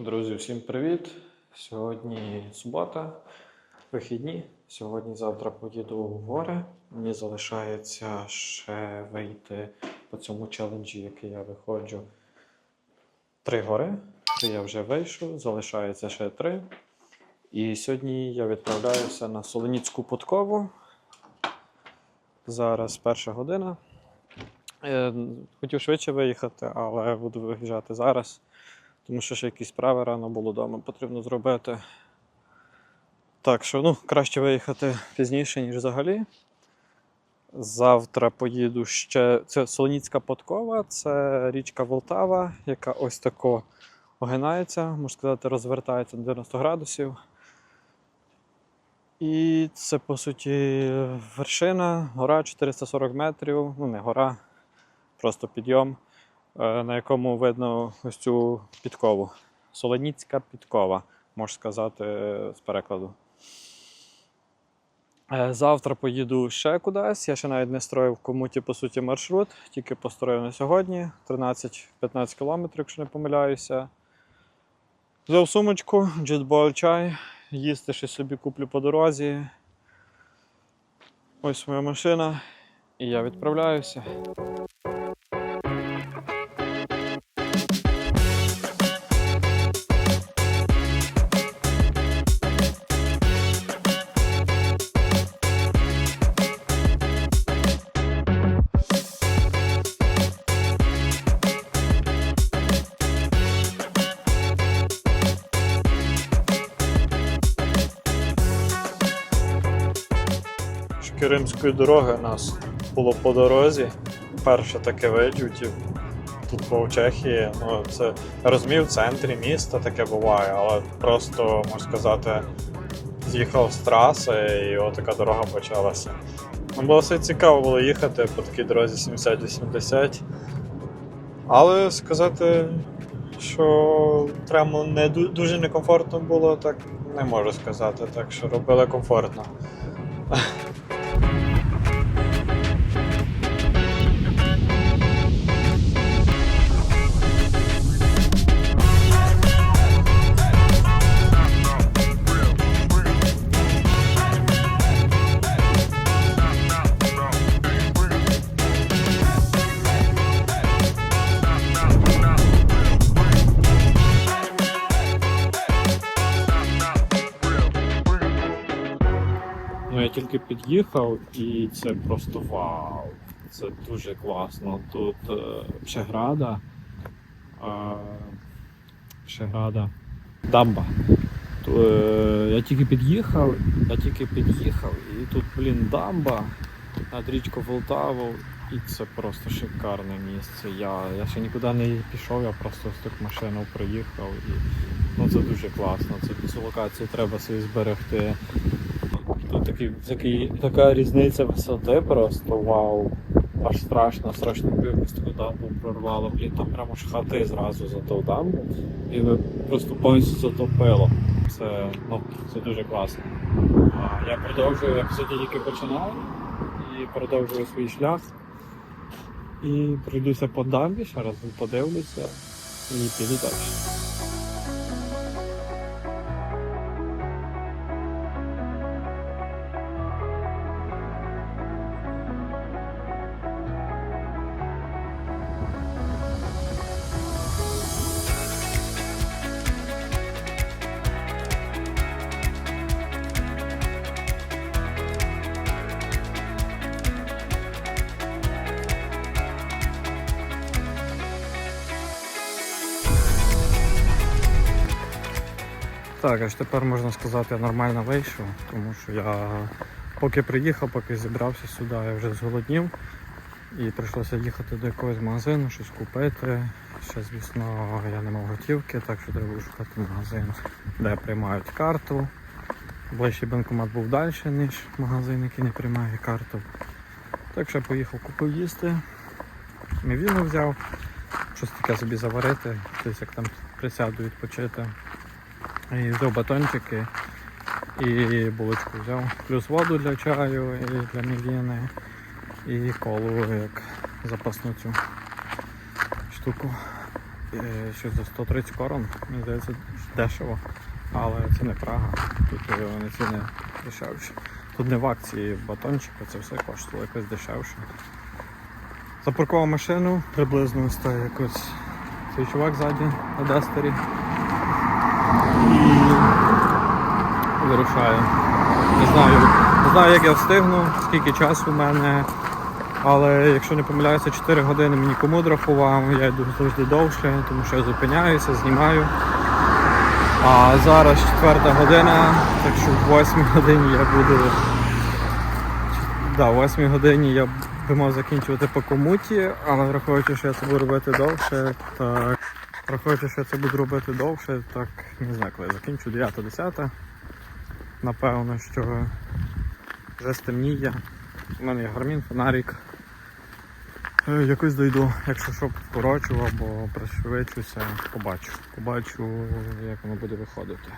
Друзі, всім привіт! Сьогодні субота, вихідні. Сьогодні-завтра поїду в гори. Мені залишається ще вийти по цьому челенджі, який я виходжу. Три гори. Я вже вийшов, залишається ще три. І сьогодні я відправляюся на Солоніцьку подкову. Зараз перша година. Е, Хотів швидше виїхати, але буду виїжджати зараз. Тому що ще якісь справи рано було вдома, потрібно зробити. Так що, ну, краще виїхати пізніше, ніж взагалі. Завтра поїду ще. Це Солоніцька подкова, це річка Волтава, яка ось тако огинається, можна сказати, розвертається на 90 градусів. І це, по суті, вершина, гора 440 метрів. Ну, не гора, просто підйом на якому видно ось цю підкову. Солоніцька підкова, можна сказати, е, з перекладу. Е, Завтра поїду ще кудись. Я ще навіть не строїв комуті, по суті, маршрут, тільки построїв на сьогодні 13-15 кілометрів, якщо не помиляюся. Взяв сумочку, джетбол чай, їсти щось собі куплю по дорозі. Ось моя машина, і я відправляюся. Кримської дороги у нас було по дорозі. Перше таке виджутів. Тут по Чехії. Ну, це розумію, в центрі міста таке буває, але просто, можна сказати, з'їхав з траси і отака дорога почалася. Ну, було все цікаво було їхати по такій дорозі 70-80. Але сказати, що прямо не дуже некомфортно було, так не можу сказати. Так що робили комфортно. Тільки під'їхав, і це просто вау. Це дуже класно. Тут е, Пшеграда. Пшеграда. Дамба. Е, я тільки під'їхав, я тільки під'їхав, і тут, блін, дамба над річку Волтаву. І це просто шикарне місце. Я, я ще нікуди не пішов, я просто з так машиною приїхав. І, ну, це дуже класно. Цю локацію треба собі зберегти. Тут такий, такий, така різниця висоти просто вау. Аж страшно, страшно якось таку дамбу прорвало. Блін, там прямо ж хати зразу за ту дамбу. І просто повністю затопило. Це, ну, це дуже класно. А я продовжую, як все тільки починаю, і продовжую свій шлях. І пройдуся по дамбі, ще раз подивлюся і піду далі. Так, аж тепер можна сказати, я нормально вийшов, тому що я поки приїхав, поки зібрався сюди, я вже зголоднів і прийшлося їхати до якогось магазину, щось купити. Ще, звісно, я не мав готівки, так що треба шукати магазин, де приймають карту. Ближчий банкомат був далі, ніж магазин, який не приймає карту. Так що я поїхав купив їсти. Мівіну взяв, щось таке собі заварити, щось як там присяду відпочити. І взяв батончики і булочку взяв. Плюс воду для чаю і для мівіни. І колу як запасну цю штуку. е, щось за 130 корон. Мені здається, дешево. Але це не Прага. Тут е, вони ціни дешевші. Тут не в акції батончика, це все коштувало якось дешевше. Запаркував машину, приблизно стоїть якось цей чувак ззаді на Дастері. І вирушаю. Не знаю, не знаю, як я встигну, скільки часу в мене. Але якщо не помиляюся, 4 години мені комуд рахував, я йду завжди довше, тому що я зупиняюся, знімаю. А зараз 4 година, так що в 8 годині я буду. Да, в 8 годині я би мав закінчувати по комуті, але враховуючи, що я це буду робити довше, так. Враховуючи, що це буду робити довше, так не знаю, коли я закінчу 9-10. Напевно, що вже стемніє. У мене є гармін, фонарик. Е, Якось дойду, якщо що корочу або пришвидшуся, побачу. Побачу, як воно буде виходити.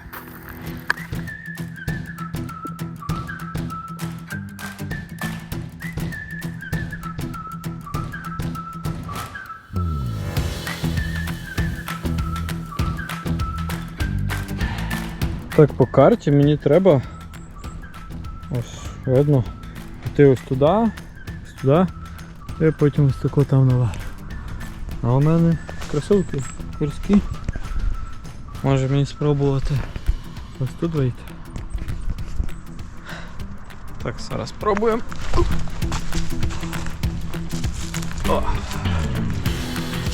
Так, по карті мені треба. Ось видно. Піти ось туди, ось туди, і потім ось тако там наверх. А у мене кросовки гірські. Може мені спробувати ось тут вийти. Так, зараз спробуємо.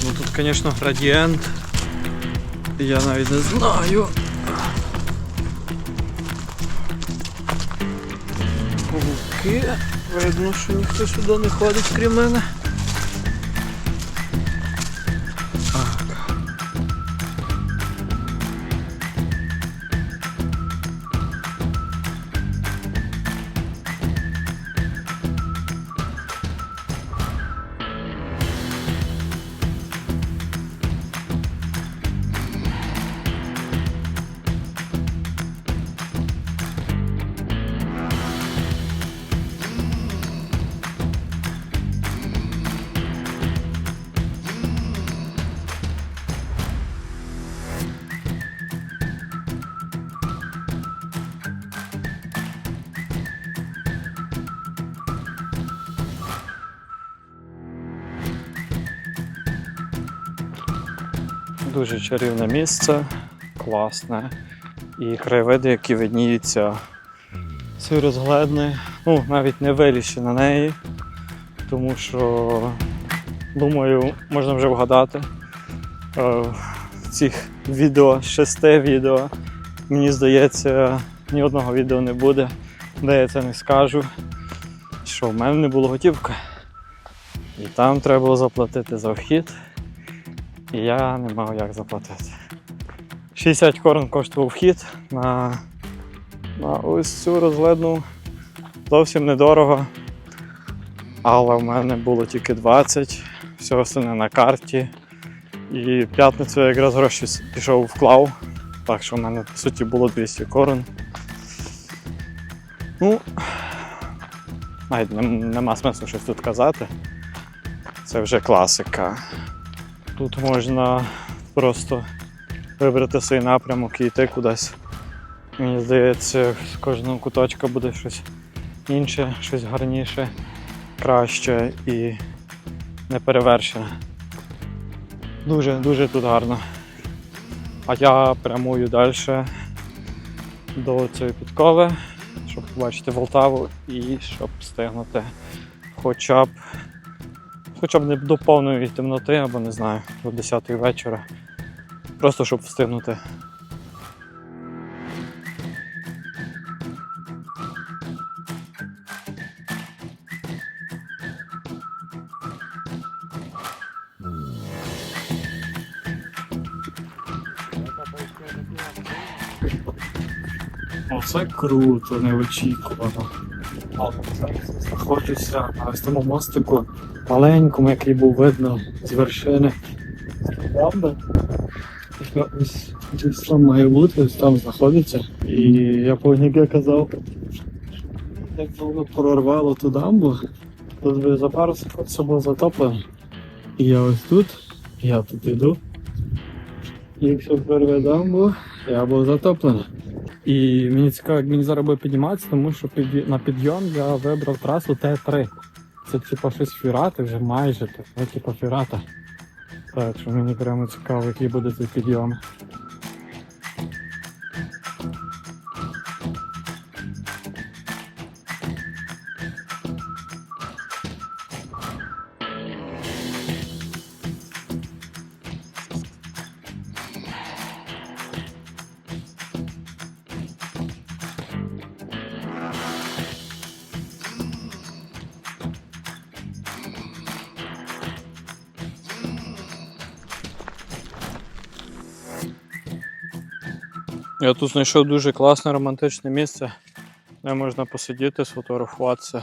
Ну тут, звісно, градієнт. Я навіть не знаю. Павуки. Видно, що ніхто сюди не ходить, крім мене. Дуже чарівне місце, класне. І краєвиди, які видніються все розгледне. Ну, навіть не вилізши на неї, тому що, думаю, можна вже вгадати. е, цих відео, шести відео, мені здається, ні одного відео не буде, де я це не скажу. Що в мене не було готівки. І там треба було заплатити за вхід. І я не мав як заплатити. 60 корон коштував вхід на, на ось цю розглядну зовсім недорого. Але в мене було тільки 20, все остальне на карті. І п'ятницю я якраз гроші пішов вклав. Так що в мене по суті було 200 корон. Ну, навіть нема смислу щось тут казати. Це вже класика. Тут можна просто вибрати свій напрямок і йти кудись. Мені здається, з кожного куточка буде щось інше, щось гарніше, краще і неперевершене. Дуже, дуже тут гарно. А я прямую далі до цієї підкови, щоб побачити Волтаву і щоб встигнути хоча б хоча б не до повної темноти, або не знаю, до 10 вечора. Просто щоб встигнути. Оце круто, неочікувано. Знаходжуся на ось мостику маленькому, який був видно з вершини дамби. Ось десь там має бути, ось там знаходиться. І я я казав, як воно прорвало ту дамбу, тут би за пару секунд все було затоплено. І я ось тут, я тут іду, Якщо прорве дамбу, я був затоплений. І мені цікаво, як мені зараз буде підніматися, тому що під, на підйом я вибрав трасу Т3. Це типу щось фірати вже майже, так, типу фірата. Так що мені прямо цікаво, який буде цей підйом. Я тут знайшов дуже класне романтичне місце, де можна посидіти, сфотографуватися.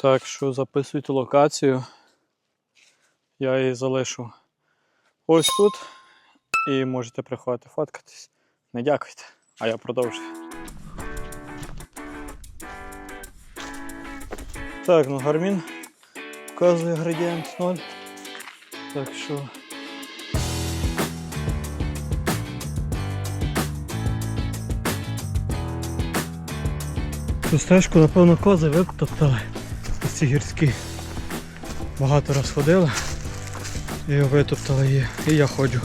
Так що записуйте локацію. Я її залишу ось тут. І можете приходити фоткатись. Не дякуйте, а я продовжую. Так, ну гармін показує градієнт 0. Так що. Цю стежку, напевно, кози витоптали. Ці гірські. Багато раз ходили і витоптали її. І я ходжу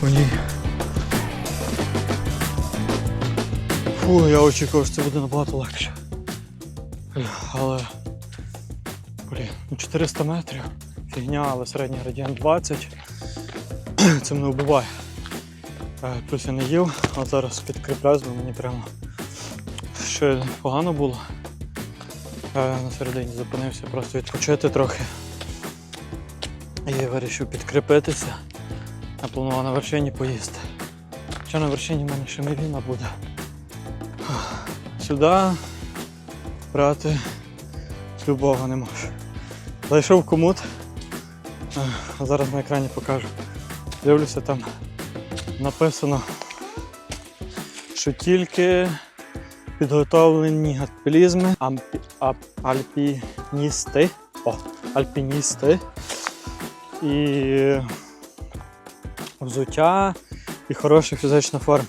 по ній. Фу, я очікував, що це буде набагато легше. Але. Блін, ну 400 метрів. Фігня, але середній градієнт 20. Це мене вбиває. Е, Плюс я не їв, а зараз підкріпляюсь, бо мені прямо ще погано було. На середині зупинився просто відпочити трохи. І вирішив підкріпитися. Я планував на вершині поїсти. Хоча на вершині в мене ще мівіна буде. Сюди брати любого не можу. Зайшов комут. Зараз на екрані покажу. Дивлюся, там написано, що тільки підготовлені альпінізми, ампі, ап, альпіністи, о, альпіністи і взуття і хороша фізична форма.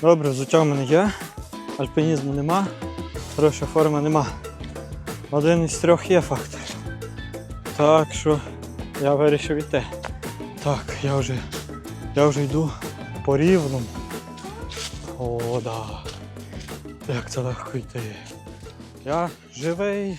Добре, взуття в мене є, альпінізму нема, хороша форма нема. Один із трьох є фактор. Так що я вирішив іти. Так, я вже, я вже йду по рівному. О, да. Як це легко йти. Я живий.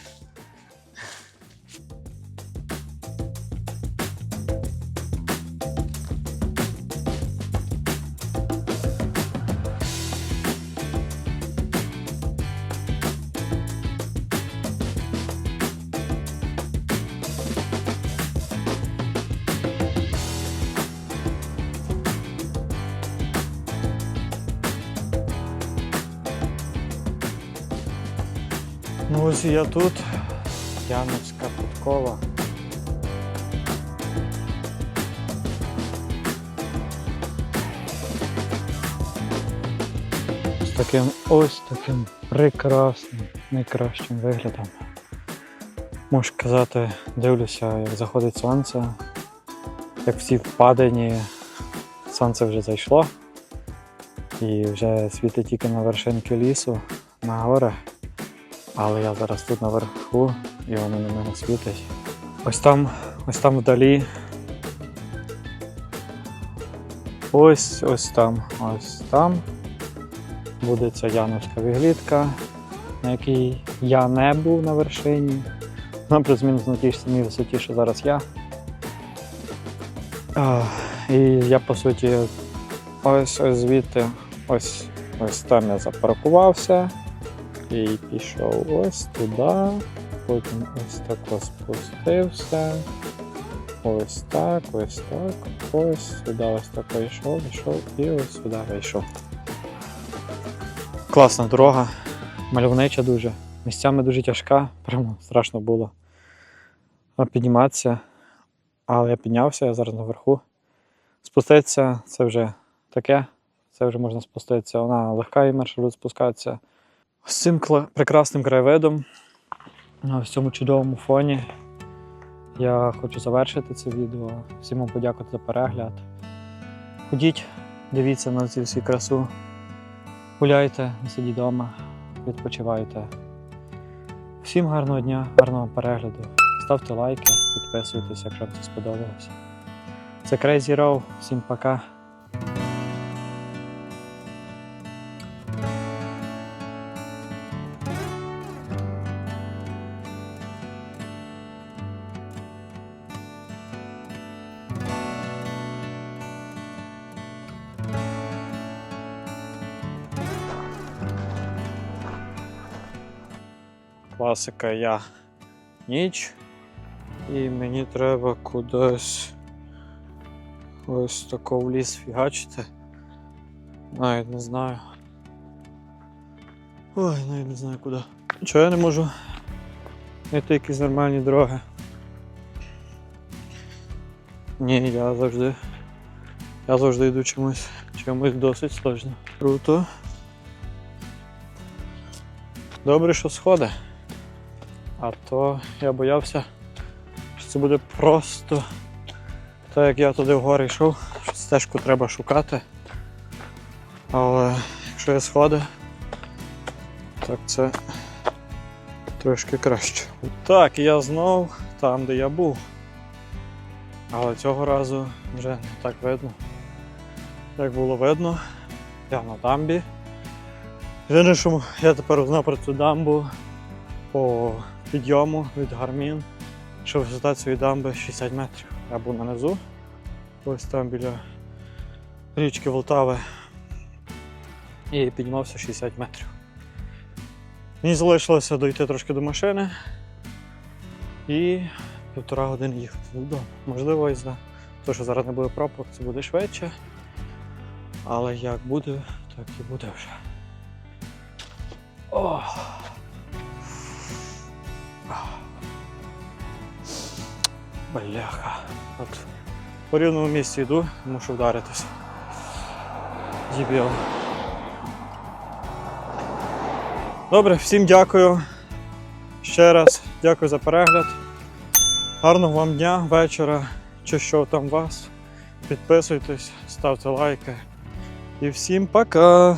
Ну ось я тут. Яновська подкова. З таким ось таким прекрасним, найкращим виглядом. Можу казати, дивлюся, як заходить сонце, як всі впадені, сонце вже зайшло і вже світить тільки на вершинки лісу, на горах. Але я зараз тут наверху і воно на мене світить. Ось там, ось там вдалі. Ось ось там, ось там буде ця Яновська виглідка, на якій я не був на вершині. Вона плюс-мінус на тій ж самій висоті, що зараз я. І я по суті ось ось звідти, ось ось там я запаркувався. І пішов ось туди, потім ось так спустився. Ось так, ось так, ось сюди ось так вийшов, вийшов і ось сюди вийшов. Класна дорога, мальовнича дуже. Місцями дуже тяжка, прямо страшно було підніматися. Але я піднявся, я зараз наверху. Спуститися це вже таке, це вже можна спуститися. Вона легка і маршрут спускатися з цим прекрасним краєвидом, на цьому чудовому фоні. Я хочу завершити це відео. Всім вам подякувати за перегляд. Ходіть, дивіться на цю всю красу. Гуляйте, сидіть вдома, відпочивайте. Всім гарного дня, гарного перегляду. Ставте лайки, підписуйтесь, якщо вам це сподобалося. Це Crazy Row. Всім пока. Класика я ніч. І мені треба кудись ось тако в ліс фігачити. Навіть не знаю. Ой, навіть не знаю куди. Чого я не можу знайти якісь нормальні дороги? Ні, я завжди. Я завжди йду чимось, чимось досить сложно. Круто. Добре, що сходи. А то я боявся, що це буде просто так, як я туди вгору йшов, що стежку треба шукати. Але якщо є сходи, так це трошки краще. Так, я знов там, де я був. Але цього разу вже не так видно. Як було видно, я на дамбі. Єдине, що я тепер узнав про цю дамбу по підйому від Гармін, що висота цієї дамби 60 метрів. Я був нанизу, ось там біля річки Волтави. І піднімався 60 метрів. Мені залишилося дойти трошки до машини і півтора години їхати додому. Можливо, із-за того, що зараз не буде пробок, це буде швидше. Але як буде, так і буде вже. Ох. Бляха. От по рівному місці йду, мушу вдаритись. Дібіл. Добре, всім дякую. Ще раз дякую за перегляд. Гарного вам дня, вечора, чи що там вас. Підписуйтесь, ставте лайки. І всім пока!